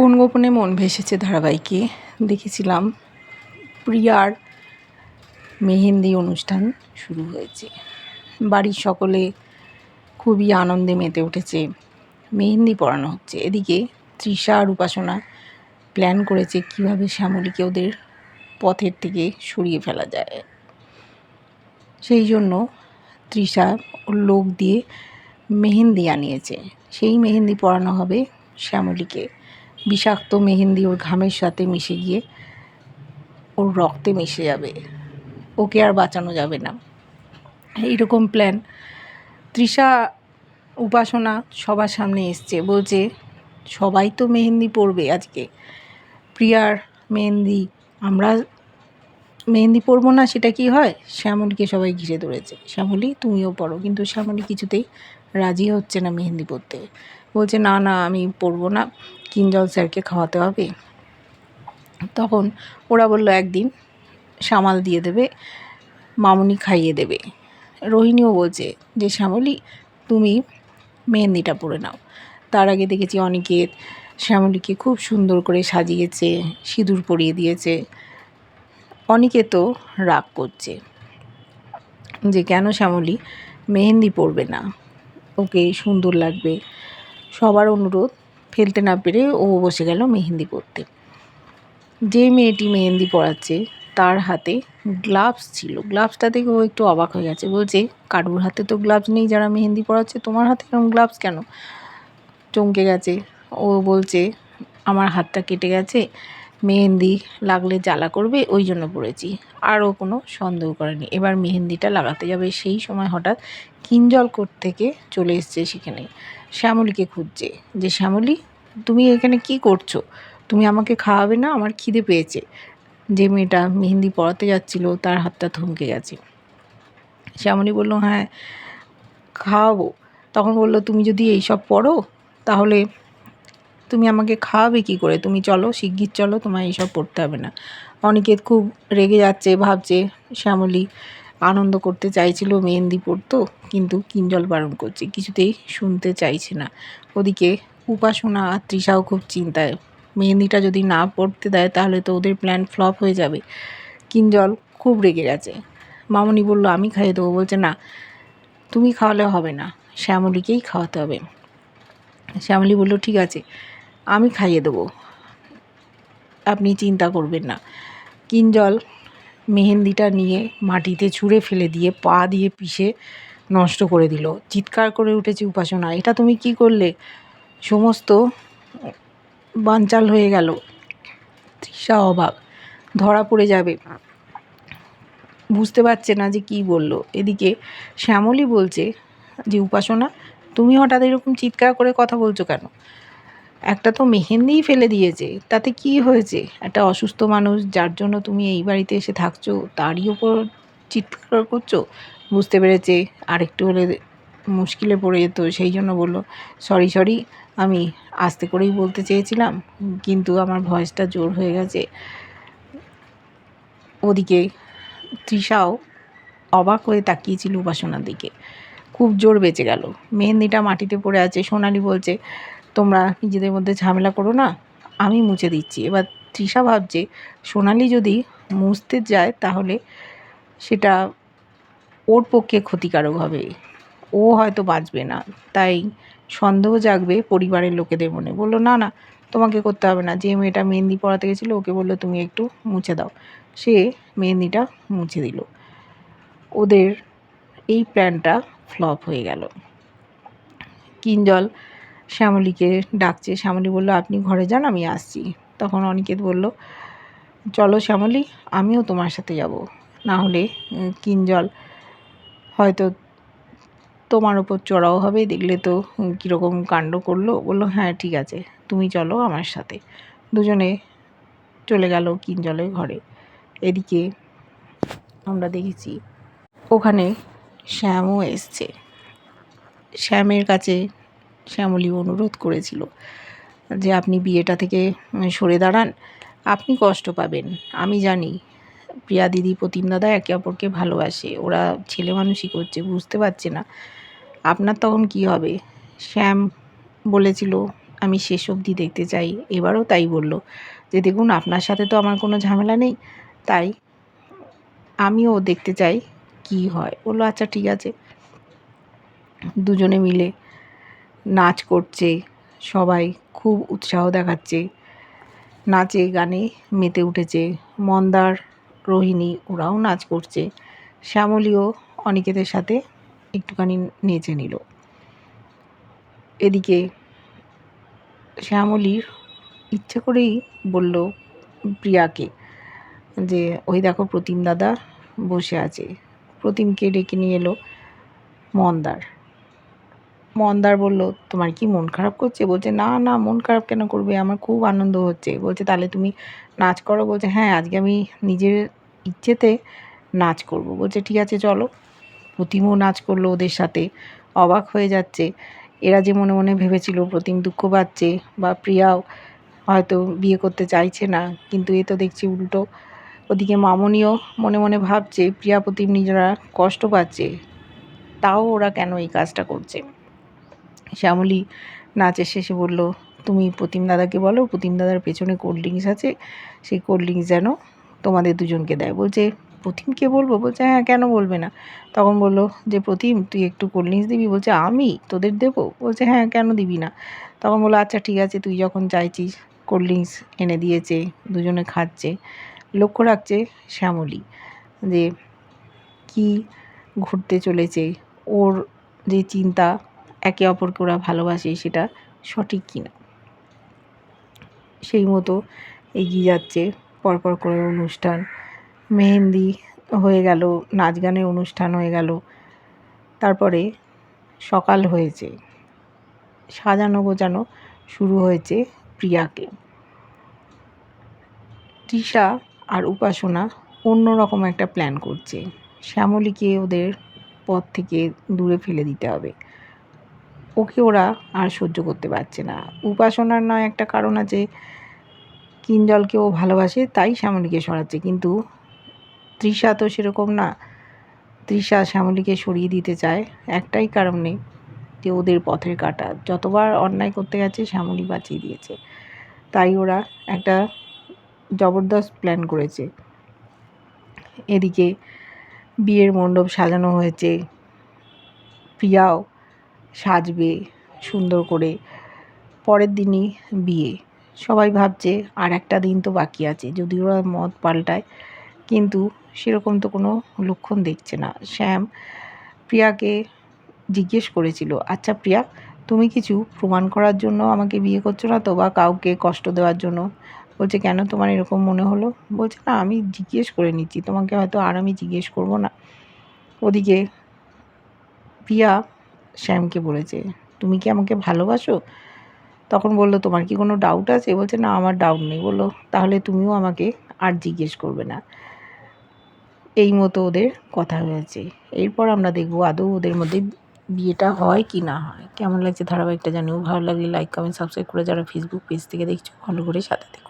কোন গোপনে মন ভেসেছে ধারাবাহিকে। দেখেছিলাম প্রিয়ার মেহেন্দি অনুষ্ঠান শুরু হয়েছে। বাড়ির সকলে খুবই আনন্দে মেতে উঠেছে। মেহেন্দি পড়ানো হচ্ছে। এদিকে তৃষা আর উপাসনা প্ল্যান করেছে কীভাবে শ্যামলীকে ওদের পথের থেকে সরিয়ে ফেলা যায়। সেই জন্য তৃষা লোক দিয়ে মেহেন্দি আনিয়েছে। সেই মেহেন্দি পড়ানো হবে শ্যামলীকে। বিষাক্ত মেহেন্দি ওর ঘামের সাথে মিশে গিয়ে ওর রক্তে মিশে যাবে। ওকে আর বাঁচানো যাবে না। এইরকম প্ল্যান তৃষা, উপাসনা সবার সামনে এসছে। বলছে, সবাই তো মেহেন্দি পরবে আজকে। প্রিয়ার মেহেন্দি, আমরা মেহেন্দি পরবো না, সেটা কি হয়? শ্যামলীকে সবাই ঘিরে ধরেছে। শ্যামলী, তুমিও পড়ো কিন্তু শ্যামলী কিছুতেই রাজি হচ্ছে না মেহেন্দি পরতে। বলছে, না না, আমি পরবো না। কিঞ্জল স্যারকে খাওয়াতে হবে। তখন ওরা বলল, একদিন সামাল দিয়ে দেবে, মামুনি খাইয়ে দেবে। রোহিণীও বলছে যে, শ্যামলী, তুমি মেহেন্দিটা পরে নাও। তার আগে দেখেছি অনিকেত শ্যামলীকে খুব সুন্দর করে সাজিয়েছে, সিঁদুর পরিয়ে দিয়েছে। অনিকেতও রাগ করছে যে, কেন শ্যামলী মেহেন্দি পরবে না? ওকে সুন্দর লাগবে। সবার অনুরোধ ফেলতে না পেরে ও বসে গেল মেহেন্দি পরতে। যে মেয়েটি মেহেন্দি পড়াচ্ছে তার হাতে গ্লাভস ছিল। গ্লাভসটা দেখে ও একটু অবাক হয়ে গেছে। বলছে, কারুর হাতে তো গ্লাভস নেই যারা মেহেন্দি পড়াচ্ছে তোমার হাতে এরকম গ্লাভস কেন? চমকে গেছে। ও বলছে, আমার হাতটা কেটে গেছে মেহেন্দি লাগলে জ্বালা করবে, ওই জন্য পড়েছি আরও কোনো সন্দেহ করেনি। এবার মেহেন্দিটা লাগাতে যাবে। সেই সময় হঠাৎ কিঞ্জল কোর্ট থেকে চলে এসছে সেখানে। শ্যামলীকে খুঁজছে যে, শ্যামলী, তুমি এখানে কি করছ? তুমি আমাকে খাওয়াবে না? আমার খিদে পেয়েছে। যে মেয়েটা মেহেন্দি পড়াতে যাচ্ছিল, তার হাতটা থমকে গেছে। শ্যামলী বলল হ্যাঁ খাওয়াবো। তখন বলল, তুমি যদি এইসব পড়ো তাহলে তুমি আমাকে খাওয়াবে কি করে? তুমি চলো, শিগগির চলো, তোমায় এইসব পড়তে হবে না। অনিকেত খুব রেগে যাচ্ছে, ভাবছে শ্যামলী আনন্দ করতে চাইছিল মেহেন্দি পড়তো, কিন্তু কিঞ্জল বারণ করছে, কিছুতেই শুনতে চাইছে না। ওদিকে উপাসনা আর তৃষাও খুব চিন্তায়, মেহেন্দিটা যদি না পড়তে দেয় তাহলে তো ওদের প্ল্যান ফ্লপ হয়ে যাবে। কিঞ্জল খুব রেগে গেছে মামনি বলল, আমি খাইয়ে দেবো। বলছে, না, তুমি খাওয়ালে হবে না, শ্যামলীকেই খাওয়াতে হবে। শ্যামলী বলল, ঠিক আছে। আমি খাইয়ে দেবো। আপনি চিন্তা করবেন না। কিঞ্জল মেহেন্দিটা নিয়ে মাটিতে ছুঁড়ে ফেলে দিয়ে পা দিয়ে পিষে নষ্ট করে দিল। চিৎকার করে উঠেছে উপাসনা, এটা তুমি কি করলে? সমস্ত বানচাল হয়ে গেল। তৃষা অবাক, ধরা পড়ে যাবে। বুঝতে পারছে না যে কি বলল। এদিকে শ্যামলী বলছে যে, উপাসনা, তুমি হঠাৎ এরকম চিৎকার করে কথা বলছো কেন? একটা তো মেহেন্দিই ফেলে দিয়েছে, তাতে কি হয়েছে? একটা অসুস্থ মানুষ যার জন্য তুমি এই বাড়িতে এসে থাকছো, তারই ওপর চিৎকার করছ? বুঝতে পেরেছে, আরেকটু হলে মুশকিলে পড়ে যেত, সেই জন্য বলল, সরি সরি, আমি আস্তে করেই বলতে চেয়েছিলাম, কিন্তু আমার ভয়েসটা জোর হয়ে গেছে। ওদিকে তৃষাও অবাক হয়ে তাকিয়েছিল উপাসনার দিকে। খুব জোর বেঁচে গেল। মেহেন্দিটা মাটিতে পড়ে আছে, সোনালি বলছে তোমরা নিজেদের মধ্যে ঝামেলা করো না, আমি মুছে দিচ্ছি। এবার তৃষা ভাবছে, সোনালি যদি মুছতে যায় তাহলে সেটা ওর পক্ষে ক্ষতিকারক হবে। ও হয়তো বাঁচবে না। তাই সন্দেহ জাগবে পরিবারের লোকেদের মনে। বলল, না না, তোমাকে করতে হবে না। যে মেয়েটা মেহেন্দি পড়াতে গেছিল, ওকে বলল, তুমি একটু মুছে দাও। সে মেহেন্দিটা মুছে দিল। ওদের এই প্ল্যানটা ফ্লপ হয়ে গেল। কিঞ্জল শ্যামলীকে ডাকছে। শ্যামলী বলল, আপনি ঘরে যান, আমি আসছি। তখন অনিকেত বলল, চলো শ্যামলী, আমিও তোমার সাথে যাব। না হলে কিঞ্জল, হয়তো তোমার ওপর চড়াও হবে, দেখলে তো কীরকম কাণ্ড করল। বলল হ্যাঁ ঠিক আছে, তুমি চলো আমার সাথে। দুজনে চলে গেল কিঞ্জলের ঘরে। এদিকে আমরা দেখেছি, ওখানে শ্যামও এসছে। শ্যামের কাছে শ্যামলী অনুরোধ করেছিল যে আপনি বিয়েটা থেকে সরে দাঁড়ান। আপনি কষ্ট পাবেন। আমি জানি প্রিয়া দিদি প্রতিম দাদা একে অপরকে ভালোবাসে। ওরা ছেলে মানুষই করছে, বুঝতে পারছে না। আপনার তখন কি হবে? শ্যাম বলেছিল, আমি শেষ অবধি দেখতে চাই। এবারও তাই বলল, যে দেখুন, আপনার সাথে তো আমার কোনো ঝামেলা নেই। তাই আমিও দেখতে চাই কি হয়। বলল আচ্ছা ঠিক আছে। দুজনে মিলে নাচ করছে, সবাই খুব উৎসাহ দেখাচ্ছে। নাচে গানে মেতে উঠেছে মন্দার রোহিণী, ওরাও নাচ করছে। শ্যামলীও অনিকেতের সাথে একটুখানি নেচে নিল। এদিকে শ্যামলীর ইচ্ছে করেই বলল প্রিয়াকে যে, ওই দেখো প্রতিম দাদা বসে আছে। প্রতিমকে ডেকে নিয়ে এলো মন্দার। মন্দার বলল, তোমার কি মন খারাপ করছে? বলছে, না না, মন খারাপ কেন করবে? আমার খুব আনন্দ হচ্ছে। বলছে, তাহলে তুমি নাচ করো। বলছে হ্যাঁ আজকে আমি নিজের ইচ্ছেতে নাচ করব। বলছে, ঠিক আছে, চলো। প্রতিমও নাচ করল ওদের সাথে। অবাক হয়ে যাচ্ছে। এরা যে মনে মনে ভেবেছিল, প্রতিম দুঃখ পাচ্ছে বা প্রিয়াও হয়তো বিয়ে করতে চাইছে না। কিন্তু এ তো দেখছি উল্টো। ওদিকে মামনিও মনে মনে ভাবছে, প্রিয়া, প্রতিম নিজেরা কষ্ট পাচ্ছে। তাও ওরা কেন এই কাজটা করছে? শ্যামলী নাচের শেষে বলল, তুমি প্রতিম দাদাকে বলো, প্রতিম দাদার পেছনে কোল্ড ড্রিঙ্কস আছে। সেই কোল্ড ড্রিঙ্কস যেন তোমাদের দুজনকে দেয়। বলছে প্রতিমকে বলব? বলছে হ্যাঁ কেন বলবে না? তখন বলল, যে প্রতিম, তুই একটু কোল্ড ড্রিঙ্কস দিবি? বলছে, আমি? তোদের দেবো? বলছে হ্যাঁ কেন দিবি না? তখন বলল আচ্ছা ঠিক আছে, তুই যখন চাইছিস কোল্ড ড্রিঙ্কস এনে দিয়েছে, দুজনে খাচ্ছে। লক্ষ্য রাখছে শ্যামলী যে কি ঘুরতে চলেছে। ওর যে চিন্তা একে অপরকে ওরা ভালোবাসে, সেটা সঠিক কিনা সেই মতো এগিয়ে যাচ্ছে পরপর করে অনুষ্ঠান। মেহেন্দি হয়ে গেল, নাচ গানের অনুষ্ঠান হয়ে গেল। তারপরে সকাল হয়েছে। সাজানো গোছানো শুরু হয়েছে প্রিয়াকে। তৃষা আর উপাসনা অন্যরকম একটা প্ল্যান করছে। শ্যামলীকে ওদের পথ থেকে দূরে ফেলে দিতে হবে। ওকে ওরা আর সহ্য করতে পারছে না। উপাসনার নয় একটা কারণ আছে, কিঞ্জলকে ও ভালোবাসে, তাই শ্যামলীকে সরাচ্ছে। কিন্তু তৃষা তো সেরকম না। তৃষা শ্যামলীকে সরিয়ে দিতে চায়, একটাই কারণে যে ওদের পথের কাটা। যতবার অন্যায় করতে গেছে, শ্যামলী বাঁচিয়ে দিয়েছে। তাই ওরা একটা জবরদস্ত প্ল্যান করেছে। এদিকে বিয়ের মণ্ডপ সাজানো হয়েছে। প্রিয়াও সাজবে সুন্দর করে। পরের দিনই বিয়ে। সবাই ভাবছে, আর একটা দিন তো বাকি আছে। যদি ওরা মত পাল্টায়, কিন্তু সেরকম তো কোনো লক্ষণ দেখছে না। শ্যাম প্রিয়াকে জিজ্ঞেস করেছিল আচ্ছা প্রিয়া, তুমি কিছু প্রমাণ করার জন্য আমাকে বিয়ে করছ না তো বা কাউকে কষ্ট দেওয়ার জন্য? বলছে, কেন তোমার এরকম মনে হলো? বলছে, না, আমি জিজ্ঞেস করে নিচ্ছি, তোমাকে হয়তো আর আমি জিজ্ঞেস করব না। ওদিকে প্রিয়া শ্যামকে বলেছে, তুমি কি আমাকে ভালোবাসো? তখন বলল, তোমার কি কোনো ডাউট আছে? বলছে, না, আমার ডাউট নেই। বলল, তাহলে তুমিও আমাকে আর জিজ্ঞেস করবে না। এই মতো ওদের কথা হয়েছে। এরপর আমরা দেখব আদৌ ওদের মধ্যে বিয়েটা হয় কি না হয়। কেমন লাগছে ধারাবাহিকটা জানিও। ভালো লাগলে লাইক কমেন্ট সাবস্ক্রাইব করে যারা ফেসবুক পেজ থেকে দেখছ ভালো করে সাথে দেখো